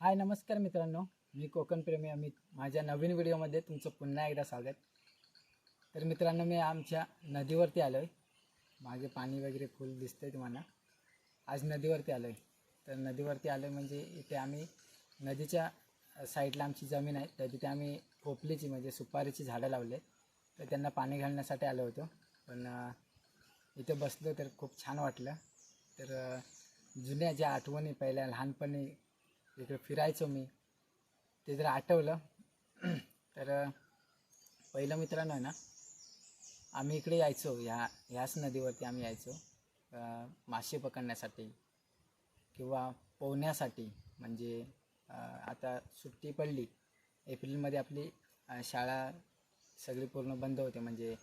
हाय नमस्कार मित्रांनो. मी कोकणप्रेमी अमित. माझ्या नवीन व्हिडिओमध्ये तुमचं पुन्हा एकदा स्वागत. तर मित्रांनो मी आमच्या नदीवरती आलो आहे मागे पाणी वगैरे फुल दिसतं आहे तुम्हाला. आज नदीवरती आलो आहे तर नदीवरती आलो आहे म्हणजे इथे आम्ही नदीच्या साईडला आमची जमीन आहे. तर तिथे आम्ही खोपलीची म्हणजे सुपारीची झाडं लावले तर त्यांना पाणी घालण्यासाठी आलो होतो. पण इथे बसलो तर खूप छान वाटलं. तर जुन्या ज्या आठवणी पहिल्या लहानपणी इकडे फिरायचो मी. ते जर आठवलं तर पहिलं मित्रांनो आहे ना आम्ही इकडे यायचो ह्या ह्याच नदीवरती आम्ही यायचो मासे पकडण्यासाठी किंवा पोहण्यासाठी. म्हणजे आता सुट्टी पडली एप्रिलमध्ये आपली शाळा सगळी पूर्ण बंद होते. म्हणजे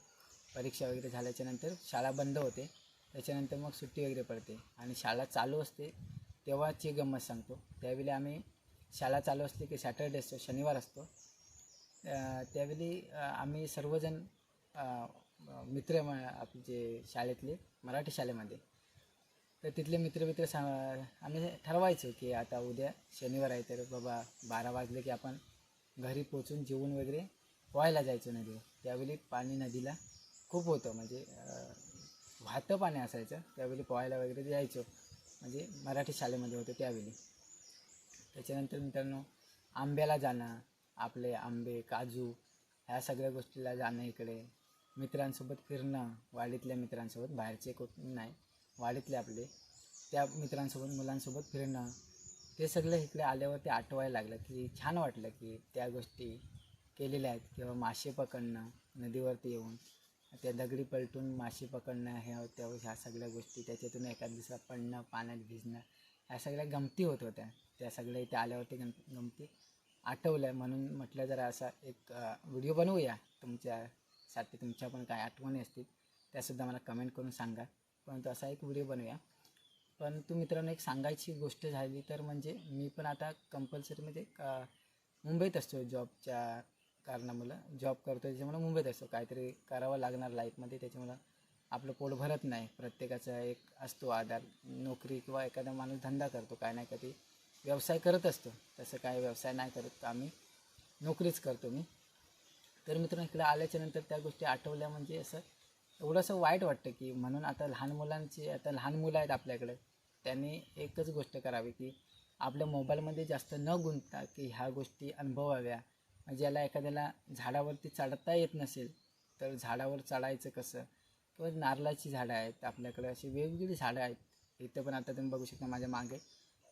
परीक्षा वगैरे झाल्याच्यानंतर शाळा बंद होते. त्याच्यानंतर मग सुट्टी वगैरे पडते. आणि शाळा चालू असते. तेव्हाची गंमत सांगतो. त्यावेळी आम्ही शाळा चालू असली की सॅटर्डे असतो शनिवार असतो. त्यावेळी आम्ही सर्वजण मित्र म- आपले जे शाळेतले मराठी शाळेमध्ये. तर तिथले मित्र मित्र सा आम्ही ठरवायचो की आता उद्या शनिवार आहे तर बाबा बारा वाजले की आपण घरी पोचून जेवून वगैरे पोहायला जायचो नदीवर. त्यावेळी पाणी नदीला खूप होतं. म्हणजे वाहतं पाणी असायचं. त्यावेळी पोहायला वगैरे जायचो. म्हणजे मराठी शाळेमध्ये होतो त्यावेळी. त्याच्यानंतर मित्रांनो आंब्याला जाणं आपले आंबे काजू ह्या सगळ्या गोष्टीला जाणं इकडे. मित्रांसोबत फिरणं वाडीतल्या मित्रांसोबत बाहेरचे कोण नाही वाडीतले आपले. त्या मित्रांसोबत मुलांसोबत फिरणं. ते सगळं इकडे आल्यावर ते आठवायला लागलं की छान वाटलं की त्या गोष्टी केलेल्या आहेत. किंवा मासे पकडणं नदीवरती येऊन. त्या दगडी पलटून मासे पकडणं ह्या होत्या ह्या सगळ्या गोष्टी त्याच्यातून एका दिवसात पडणं पाण्यात भिजणं ह्या सगळ्या गमती होत होत्या. त्या सगळ्या इथे आल्यावरती गम गमती आठवल्या. म्हणून म्हटलं जरा असा एक व्हिडिओ बनवूया. तुमच्यासाठी तुमच्या पण काय आठवणी असतील त्यासुद्धा मला कमेंट करून सांगा. परंतु असा एक व्हिडिओ बनवूया. पण मित्रांनो एक सांगायची गोष्ट झाली तर म्हणजे मी पण आता कंपल्सरी म्हणजे मुंबईत असतो. जॉबच्या कारणामुळं जॉब करतो त्याच्यामुळं मुंबईत असतो. काहीतरी करावं लागणार लाईफमध्ये त्याच्यामुळं आपलं पोट भरत नाही. प्रत्येकाचा एक असतो आधार. नोकरी किंवा एखादा माणूस धंदा करतो काय नाही कधी व्यवसाय करत असतो. तसं काय व्यवसाय नाही करत आम्ही. नोकरीच करतो मी. तर मित्रांनो इकडे आल्याच्यानंतर त्या गोष्टी आठवल्या म्हणजे असं एवढंसं वाईट वाटतं की म्हणून आता लहान मुलांची आता लहान मुलं आहेत आपल्याकडे. त्यांनी एकच गोष्ट करावी की आपल्या मोबाईलमध्ये जास्त न गुंतता की ह्या गोष्टी अनुभवाव्या. म्हणजे ज्याला एखाद्याला झाडावरती चढता येत नसेल तर झाडावर चढायचं कसं? किंवा नारळाची झाडं आहेत आपल्याकडे अशी वेगवेगळी झाडं आहेत. इथं पण आता तुम्ही बघू शकता माझ्या मागे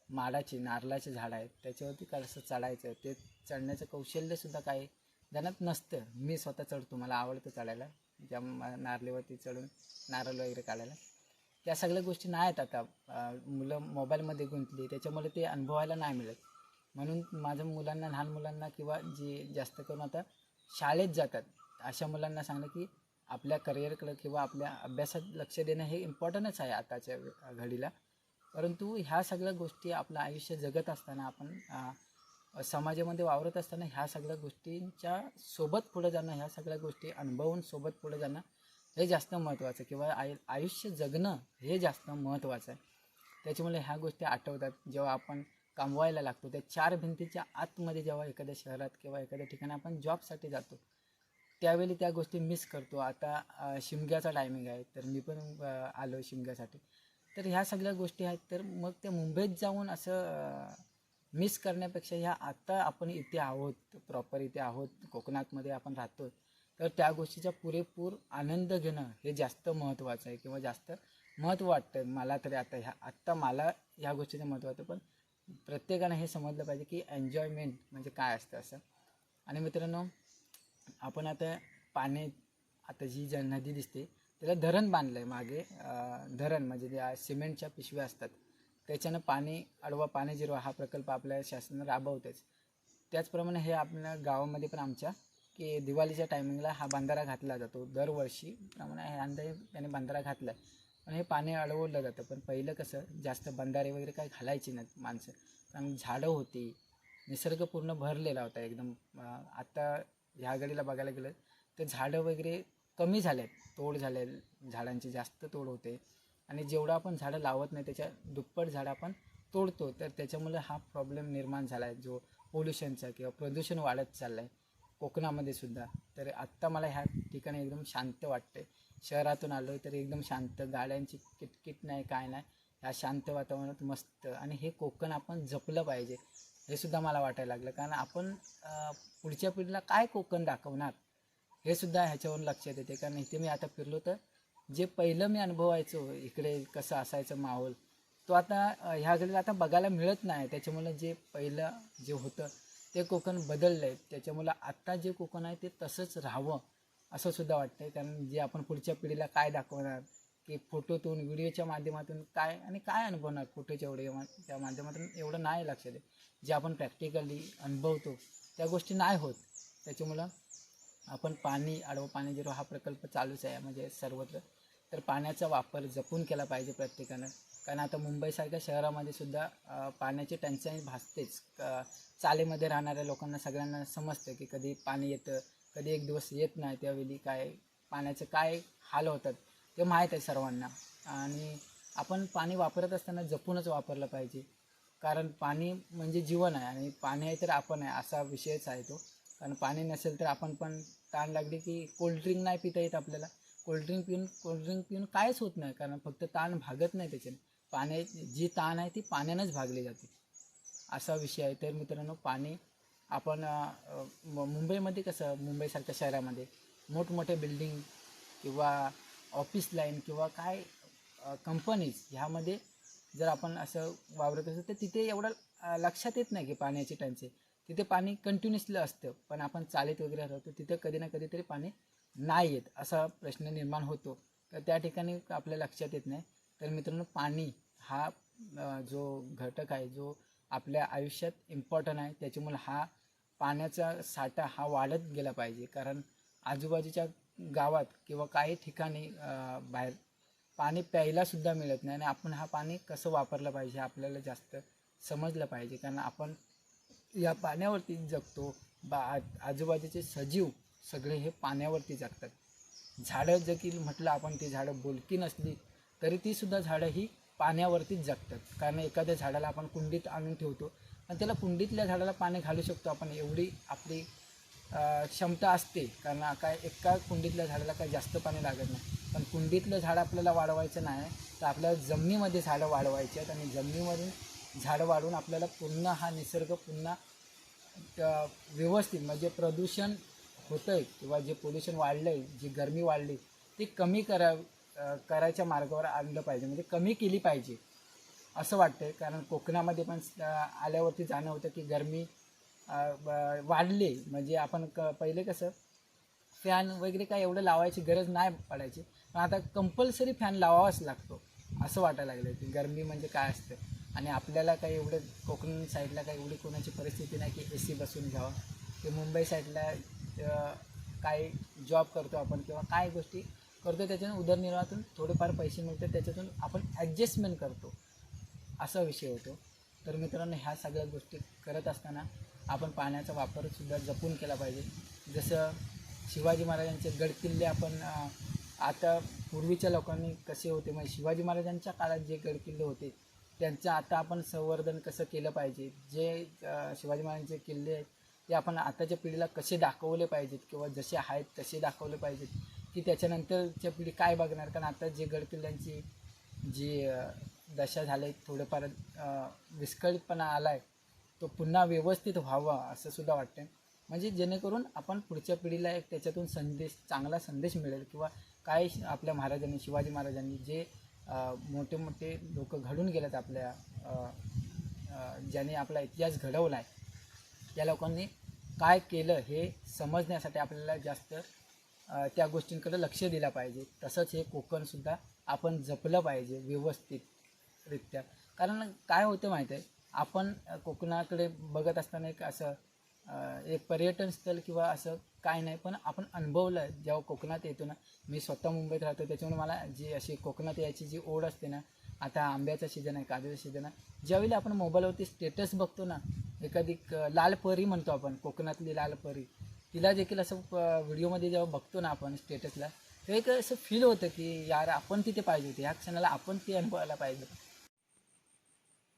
माडाची नारळाची झाडं आहेत. त्याच्यावरती कसं चढायचं? ते चढण्याचं कौशल्यसुद्धा काही जणात नसतं. मी स्वतः चढतो मला आवडतं चढायला. ज्या नारळीवरती चढून नारळ वगैरे काढायला. त्या सगळ्या गोष्टी नाही आहेत आता. मुलं मोबाईलमध्ये गुंतली त्याच्यामुळे ते अनुभवायला नाही मिळत. म्हणून माझ्या मुलांना लहान मुलांना किंवा जे जास्त करून आता शाळेत जातात अशा मुलांना सांगणं की आपल्या करिअरकडं किंवा आपल्या अभ्यासात लक्ष देणं हे इम्पॉर्टंटच आहे आताच्या घडीला. परंतु ह्या सगळ्या गोष्टी आपलं आयुष्य जगत असताना आपण समाजामध्ये वावरत असताना ह्या सगळ्या गोष्टींच्या सोबत पुढे जाणं ह्या सगळ्या गोष्टी अनुभवून सोबत पुढे जाणं हे जास्त महत्त्वाचं किंवा आयु आयुष्य जगणं हे जास्त महत्त्वाचं आहे. त्याच्यामुळे ह्या गोष्टी आठवतात. जेव्हा आपण कमवायला लागतो. त्या चार भिंतीच्या आतमध्ये जेव्हा एखाद्या शहरात किंवा एखाद्या ठिकाणी आपण जॉबसाठी जातो त्यावेळी त्या गोष्टी मिस करतो. आता शिमग्याचा टायमिंग आहे तर मी पण आलो शिमग्यासाठी. तर ह्या सगळ्या गोष्टी आहेत. तर मग ते मुंबईत जाऊन असं मिस करण्यापेक्षा ह्या आत्ता आपण इथे आहोत प्रॉपर इथे आहोत कोकणातमध्ये आपण राहतो तर त्या गोष्टीचा पुरेपूर आनंद घेणं हे जास्त महत्त्वाचं आहे किंवा जास्त महत्त्व वाटतं मला तरी आता ह्या आत्ता मला ह्या गोष्टीचं महत्त्व वाटतं. पण प्रत्येकानं हे समजलं पाहिजे की एन्जॉयमेंट म्हणजे काय असतं असं. आणि मित्रांनो आपण आता पाणी आता जी ज नदी दिसते त्याला धरण बांधलं आहे मागे धरण म्हणजे त्या सिमेंटच्या पिशव्या असतात त्याच्यानं पाणी अडवा पाणी जिरवा हा प्रकल्प आपल्या शासनानं राबवतेच. त्याचप्रमाणे हे आपल्या गावामध्ये पण आमच्या की दिवाळीच्या टायमिंगला हा बंधारा घातला जातो. दरवर्षी प्रमाणे हे अंदाजे त्याने बंधारा घातला आहे हे पाणी अडवलं जातं. पण पहिलं कसं जास्त बंधारे वगैरे काही घालायची नाहीत माणसं. कारण झाडं होती. निसर्ग पूर्ण भरलेला होता एकदम. आत्ता ह्या घडीला बघायला गेलं तर झाडं वगैरे कमी झालेत. तोड झाले झाडांची जास्त तोड होते. आणि जेवढं आपण झाडं लावत नाही त्याच्या दुप्पट झाडं आपण तोडतो. तर त्याच्यामुळे हा प्रॉब्लेम निर्माण झाला आहे जो पोल्युशनचा किंवा प्रदूषण वाढत चाललं आहे कोकणामध्ये सुद्धा. तर आत्ता मला ह्या ठिकाणी एकदम शांत वाटते शहरातून आलो आहे तर एकदम शांत गाड्यांची किटकिट नाही काय नाही. ह्या शांत वातावरणात मस्त. आणि हे कोकण आपण जपलं पाहिजे. हे सुद्धा मला वाटायला लागलं. कारण आपण पुढच्या पिढीला काय कोकण दाखवणार? हे सुद्धा ह्याच्यावरून लक्षात येते. कारण इथे मी आता फिरलो तर जे पहिलं मी अनुभवायचो इकडे कसं असायचं माहोल तो आता ह्या घडीला आता बघायला मिळत नाही. त्याच्यामुळे जे पहिलं जे होतं ते कोकण बदललं आहे त्याच्यामुळं आत्ता जे कोकण आहे ते तसंच राहावं. असं सुद्धा वाटतंय. कारण जे आपण पुढच्या पिढीला काय दाखवणार की फोटोतून व्हिडिओच्या माध्यमातून काय आणि काय अनुभवणार फोटोच्या व्हिडिओ त्या माध्यमातून एवढं नाही लक्षात आहे जे आपण प्रॅक्टिकली अनुभवतो त्या गोष्टी नाही होत. त्याच्यामुळं आपण पाणी आडवं पाणी जिरो हा प्रकल्प चालूच आहे म्हणजे सर्वत्र तर पाण्याचा वापर जपून केला पाहिजे प्रत्येकानं. कारण आता मुंबईसारख्या शहरामध्ये सुद्धा पाण्याची टंचाई भासतेच. चालीमध्ये चालेमध्ये राहणाऱ्या लोकांना सगळ्यांना समजतं की कधी पाणी येतं कधी एक दिवस येत नाही त्यावेळी काय पाण्याचं काय हाल होतात ते माहीत आहे सर्वांना. आणि आपण पाणी वापरत असताना जपूनच वापरलं पाहिजे. कारण पाणी म्हणजे जीवन आहे आणि पाणी आहे तर आपण आहे असा विषयच आहे तो. कारण पाणी नसेल तर आपण पण ताण लागली की कोल्ड्रिंक नाही पिता येत आपल्याला. कोल्ड्रिंक पिऊन कोल्ड्रिंक पिऊन कायच होत नाही कारण फक्त ताण भागत नाही त्याच्याने. पाण्या जी ताण आहे ती पाण्यानंच भागली जाते. असा विषय आहे. तर मित्रांनो पाणी आपण म- मुंबईमध्ये कसं मुंबईसारख्या शहरामध्ये मोठमोठे बिल्डिंग किंवा ऑफिस लाईन किंवा काय कंपनीज ह्यामध्ये जर आपण असं वावरत असतो तर तिथे एवढं लक्षात येत नाही की पाण्याची टंचाई तिथे पाणी कंटिन्युअसली असतं पण आपण चालत वगैरे राहतो तिथे कधी ना कधीतरी पाणी नाही येत असा प्रश्न निर्माण होतो. तर त्या ठिकाणी आपल्या लक्षात येत नाही. तर मित्रांनो पाणी हा जो घटक आहे जो आपल्या आयुष्यात इम्पॉर्टंट आहे त्याच्यामुळे हा पाण्याचा साठा हा वाढत गेला पाहिजे. कारण आजूबाजूच्या गावात किंवा काही ठिकाणी बाहेर पाणी प्यायलासुद्धा मिळत नाही आणि आपण हा पाणी कसं वापरलं पाहिजे आपल्याला जास्त समजलं पाहिजे. कारण आपण या पाण्यावरती जगतो बा आजूबाजूचे सजीव सगळे हे पाण्यावरती जगतात. झाडं जगील म्हटलं आपण ती झाडं बोलकी नसली तरी तीसुद्धा झाडं ही पाण्यावरतीच जगतात. कारण एखाद्या झाडाला आपण कुंडीत आणून ठेवतो आणि त्याला कुंडीतल्या झाडाला पाणी घालू शकतो आपण. एवढी आपली क्षमता असते. कारण काय एका कुंडीतल्या झाडाला काही जास्त पाणी लागत नाही. पण कुंडीतलं झाड आपल्याला वाढवायचं नाही तर आपल्याला जमिनीमध्ये झाडं वाढवायची आहेत आणि जमिनीमधून झाडं वाढवून आपल्याला पुन्हा हा निसर्ग पुन्हा व्यवस्थित म्हणजे प्रदूषण होतं आहे किंवा जे पोल्युशन वाढलं आहे जी गरमी वाढली ती कमी करा करायच्या मार्गावर आणलं पाहिजे. म्हणजे कमी केली पाहिजे. असं वाटतंय. कारण कोकणामध्ये पण आल्यावरती जाणं होतं की गरमी वाढली. म्हणजे आपण क पहिले कसं फॅन वगैरे काय एवढं लावायची गरज नाही पडायची. पण आता कंपल्सरी फॅन लावावाच लागतो. असं वाटायला लागलं की गरमी म्हणजे काय असतं? आणि आपल्याला काही एवढं कोकण साईडला काही एवढी कोणाची परिस्थिती नाही की ए सी बसून घ्यावं. ते मुंबई साईडला काय जॉब करतो आपण किंवा काय गोष्टी करतो त्याच्यातून उदरनिर्वाहातून थोडेफार पैसे मिळतात त्याच्यातून आपण ॲडजस्टमेंट करतो. असा विषय होतो. तर मित्रांनो ह्या सगळ्या गोष्टी करत असताना आपण पाण्याचा वापरसुद्धा जपून केला पाहिजे. जसं शिवाजी महाराजांचे गडकिल्ले आपण आता पूर्वीच्या लोकांनी कसे होते म्हणजे शिवाजी महाराजांच्या काळात जे गडकिल्ले होते त्यांचं आता आपण संवर्धन कसं केलं पाहिजे? जे शिवाजी महाराजांचे किल्ले आहेत ते आपण आताच्या पिढीला कसे दाखवले पाहिजेत किंवा जसे आहेत तसे दाखवले पाहिजेत की त्याच्यानंतरच्या पिढी काय बघणार? कारण आता जे गडकिल्ल्यांची जी दशा झाले थोडंफार विस्कळीतपणा आला आहे तो पुन्हा व्यवस्थित व्हावा असं सुद्धा वाटतं म्हणजे जेणेकरून आपण पुढच्या पिढीला एक त्याच्यातून संदेश चांगला संदेश मिळेल किंवा काय श- आपल्या महाराजांनी शिवाजी महाराजांनी जे मोठे मोठे लोक घडून गेलेत आपल्या ज्याने आपला इतिहास घडवला आहे त्या लोकांनी काय केलं हे समजण्यासाठी आपल्याला जास्त त्या गोष्टींकडे लक्ष दिलं पाहिजे. तसंच हे कोकणसुद्धा आपण जपलं पाहिजे व्यवस्थित. रित्या. कारण काय होतं माहीत आहे आपण कोकणाकडे बघत असताना एक असं एक पर्यटन स्थळ किंवा असं काय नाही पण आपण अनुभवलं आहे जेव्हा कोकणात येतो ना मी स्वतः मुंबईत राहतो त्याच्यामुळे मला जी अशी कोकणात यायची जी ओढ असते ना आता आंब्याचा सीझन आहे काजूचा सीझन आहे ज्यावेळी आपण मोबाईलवरती स्टेटस बघतो ना एखादी लाल परी म्हणतो आपण कोकणातली लाल परी तिला देखील असं व्हिडिओमध्ये जेव्हा बघतो ना आपण स्टेटसला तर एक असं फील होतं की यार आपण तिथे पाहिजे होते. ह्या क्षणाला आपण ते अनुभवायला पाहिजे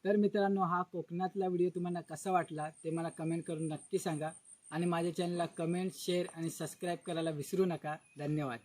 तर मित्रांनो हा कोकणातला व्हिडिओ तुम्हाला कसा वाटला ते मला कमेंट करून नक्की सांगा. आणि माझ्या चॅनलला कमेंट शेअर आणि सबस्क्राईब करायला विसरू नका. धन्यवाद.